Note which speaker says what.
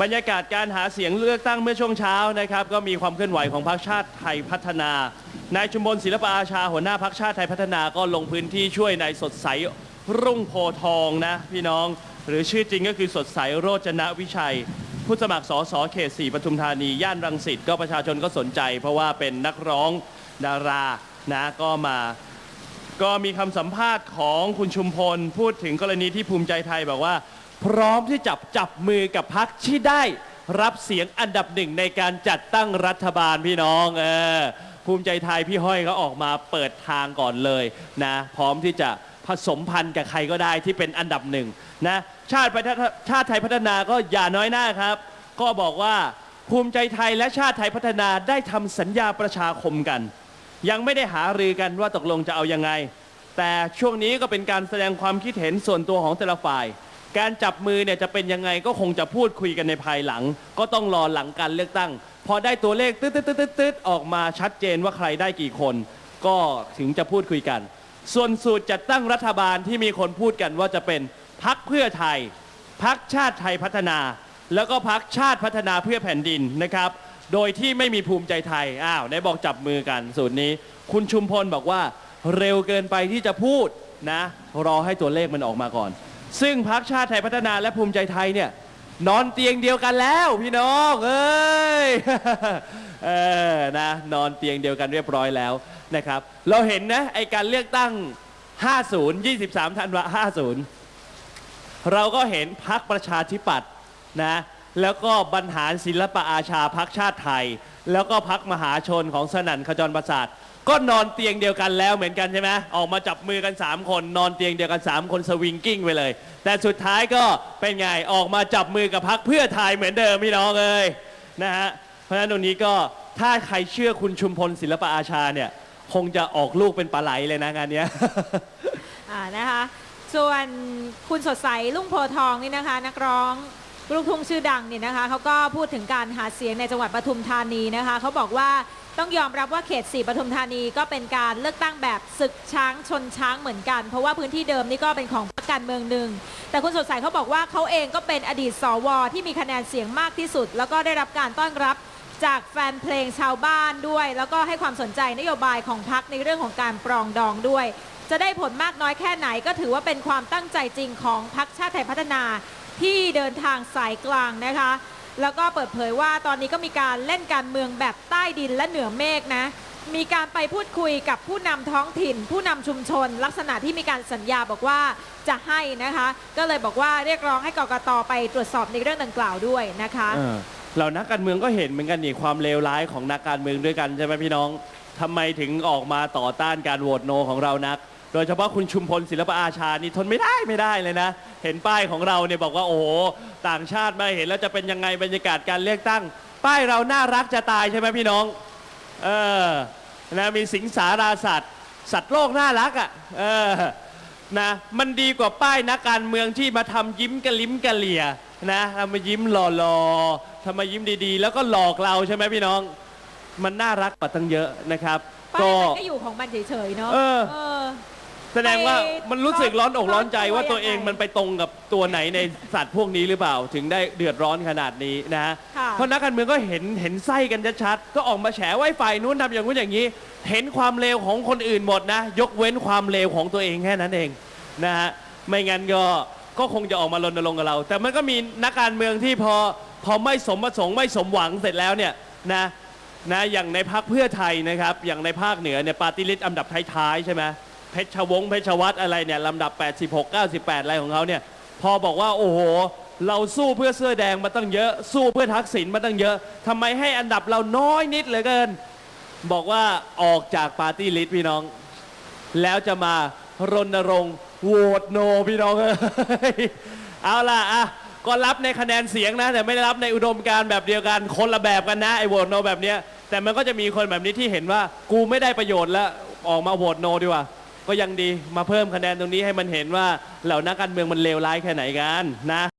Speaker 1: บรรยากาศการหาเสียงเลือกตั้งเมื่อช่วงเช้านะครับ ก็มีความเคลื่อนไหวของพรรคชาติไทยพัฒนานายชุมพลศิลปอาชาหัวหน้าพรรคชาติไทยพัฒนาก็ลงพื้นที่ช่วยนายสดใสรุ่งโพทองนะพี่น้อง หรือชื่อจริงก็คือสดใสโรจนะวิชัย ผู้สมัครสสเขต4ปทุมธานี ย่านรังสิตก็ประชาชนก็สนใจ เพราะว่าเป็นนักร้องดารานะก็มา ก็มีคำสัมภาษณ์ของคุณชุมพล พูดถึงกรณีที่ภูมิใจไทยบอกว่า พร้อมที่จับจับมือกับพักที่ได้รับเสียงอันดับหนึ่งในการจัดตั้งรัฐบาลพี่น้องเออภูมิใจไทยพี่ห้อยเขาออกมาเปิดทางก่อนเลยนะพร้อมที่จะผสมพันธ์กับใครก็ได้ที่เป็นอันดับหนึ่งนะชาติชาติไทยพัฒนาก็อย่าน้อยหน้าครับ ก็บอกว่าภูมิใจไทยและชาติไทยพัฒนาได้ทำสัญญาประชาคมกัน ยังไม่ได้หารือกันว่าตกลงจะเอายังไง แต่ช่วงนี้ก็เป็นการแสดงความคิดเห็นส่วนตัวของแต่ละฝ่าย การจับมือเนี่ยจะเป็นยังไงก็คงจะพูดคุยกันในภายหลัง ก็ต้องรอหลังการเลือกตั้ง พอได้ตัวเลขตืดตืดตืดตืดออกมาชัดเจนว่าใครได้กี่คน ก็ถึงจะพูดคุยกัน ส่วนสูตรจัดตั้งรัฐบาลที่มีคนพูดกันว่าจะเป็นพักเพื่อไทยพักชาติไทยพัฒนา แล้วก็พักชาติพัฒนาเพื่อแผ่นดินนะครับ โดยที่ไม่มีภูมิใจไทย อ้าวได้บอกจับมือกันสูตรนี้ คุณชุมพลบอกว่าเร็วเกินไปที่จะพูดนะ รอให้ตัวเลขมันออกมาก่อน ซึ่งพักชาติไทยพัฒนาและภูมิใจไทยเนี่ยนอนเตียงเดียวกันแล้วพี่น้องเอ้ยเออนะนอนเตียงเดียวกันเรียบร้อยแล้วนะครับ เราเห็นนะไอการเลือกตั้ง 50 23ธันวา50 เราก็เห็นพักประชาธิปัตย์นะ แล้วก็บรรหารศิลปอาชาพักชาติไทย แล้วก็พักมหาชนของสนั่นขจรประสาทก็นอนเตียงเดียวกันแล้วเหมือนกันใช่ไหมออกมาจับมือกัน 3 คน นอนเตียงเดียวกัน 3 คนสวิงกิ้งไปเลย แต่สุดท้ายก็เป็นไงออกมาจับมือกับพักเพื่อไทยเหมือนเดิมพี่น้องเอ้ยนะฮะเพราะฉะนั้นตรงนี้ก็ถ้าใครเชื่อคุณชุมพลศิลปอาชาเนี่ยคงจะออกลูกเป็นปลาไหลเลยนะงานเนี้ย
Speaker 2: อ่านะคะส่วนคุณสดใสลุ่งโพทองนี่นะคะ นักร้อง ลูกทุ่งชื่อดังเนี่ยนะคะเขาก็พูดถึงการหาเสียงในจังหวัดปทุมธานีนะคะเขาบอกว่าต้องยอมรับว่าเขต4ปทุมธานีก็เป็นการเลือกตั้งแบบศึกช้างชนช้างเหมือนกัน เพราะว่าพื้นที่เดิมนี่ก็เป็นของพรรคการเมืองหนึ่งแต่คุณสดใสเขาบอกว่าเขาเองก็เป็นอดีตสวที่มีคะแนนเสียงมากที่สุด แล้วก็ได้รับการต้อนรับจากแฟนเพลงชาวบ้านด้วย แล้วก็ให้ความสนใจนโยบายของพรรคในเรื่องของการปรองดองด้วย จะได้ผลมากน้อยแค่ไหนก็ถือว่าเป็นความตั้งใจจริงของพรรคชาติไทยพัฒนา ที่เดินทางสายกลางนะคะ แล้วก็เปิดเผยว่าตอนนี้ก็มีการเล่นการเมืองแบบใต้ดินและเหนือเมฆนะ มีการไปพูดคุยกับผู้นำท้องถิ่น ผู้นำชุมชน ลักษณะที่มีการสัญญาบอกว่าจะให้นะคะ ก็เลยบอกว่าเรียกร้องให้กกตไปตรวจสอบในเรื่องดังกล่าวด้วยนะคะ
Speaker 1: เหล่านักการเมืองก็เห็นเหมือนกันนี่ความเลวร้ายของนักการเมืองด้วยกันใช่ไหมพี่น้องทำไมถึงออกมาต่อต้านการโหวตโนของเรานัก โดยเฉพาะคุณชุมพลศิลปอาชานี่ทนไม่ได้ไม่ได้เลยนะ เห็นป้ายของเราเนี่ยบอกว่าโอ้โหต่างชาติมาเห็นแล้วจะเป็นยังไงบรรยากาศการเลือกตั้ง ป้ายเราน่ารักจะตายใช่ไหมพี่น้องเออนะมีสิงสาราสัตว์ สัตว์โลกน่ารักอะเออนะมันดีกว่าป้ายนักการเมืองที่มาทำยิ้มกระลิ้มกระเหลี่ยนะทำมายิ้มหล่อๆทำมายิ้มดีๆ แล้วก็หลอกเราใช่ไหมพี่น้อง มันน่ารักกว่าตั้งเยอะนะครับ
Speaker 2: ป้าย
Speaker 1: ก็
Speaker 2: มันก็อยู่ของมันเฉยๆเนาะ
Speaker 1: เออ
Speaker 2: เออ
Speaker 1: แสดงว่า
Speaker 2: ไป
Speaker 1: มันรู้สึกร้อนอกร้อนใจ
Speaker 2: ร้อนตัว
Speaker 1: ว่าตัวเอง
Speaker 2: ยังไง
Speaker 1: มันไปตรงกับตัวไหนในสัตว์พวกนี้หรือเปล่า ถึงได้เดือดร้อนขนาดนี้นะฮะ
Speaker 2: ค่ะ
Speaker 1: เพราะนักการเมืองก็เห็นเห็นไส้กันชัดๆก็ออกมาแฉว่าไอ้ฝ่ายนู้นทำอย่างนู้นอย่างนี้ เห็นความเลวของคนอื่นหมดนะ ยกเว้นความเลวของตัวเองแค่นั้นเองนะฮะไม่งั้นก็ก็คงจะออกมารณรงค์กับเรา แต่มันก็มีนักการเมืองที่พอพอไม่สมประสงค์ไม่สมหวังเสร็จแล้วเนี่ยนะนะอย่างในภาคเพื่อไทยนะครับอย่างในภาคเหนือเนี่ยปาร์ตี้ลิสต์อันดับท้ายๆใช่ไหม เพชรวงศ์เพชรวัตรอะไรเนี่ยลำดับ 86 98 อะไรของเขาเนี่ย พอบอกว่าโอ้โห เราสู้เพื่อเสื้อแดงมาตั้งเยอะ สู้เพื่อทักษิณมาตั้งเยอะทำไมให้อันดับเราน้อยนิดเหลือเกิน บอกว่าออกจากปาร์ตี้ลิสต์พี่น้อง แล้วจะมารณรงค์โหวตโนพี่น้องเอ้ยเอาล่ะอะก็รับในคะแนนเสียงนะ แต่ไม่ได้รับในอุดมการแบบเดียวกันคนละแบบกันนะไอ้โหวตโนแบบเนี้ยแต่มันก็จะมีคนแบบนี้ที่เห็นว่า กูไม่ได้ประโยชน์แล้วออกมาโหวตโนดีกว่า ก็ยังดีมาเพิ่มคะแนนตรงนี้ให้มันเห็นว่าเหล่านักการเมืองมันเลวร้ายแค่ไหนกันนะ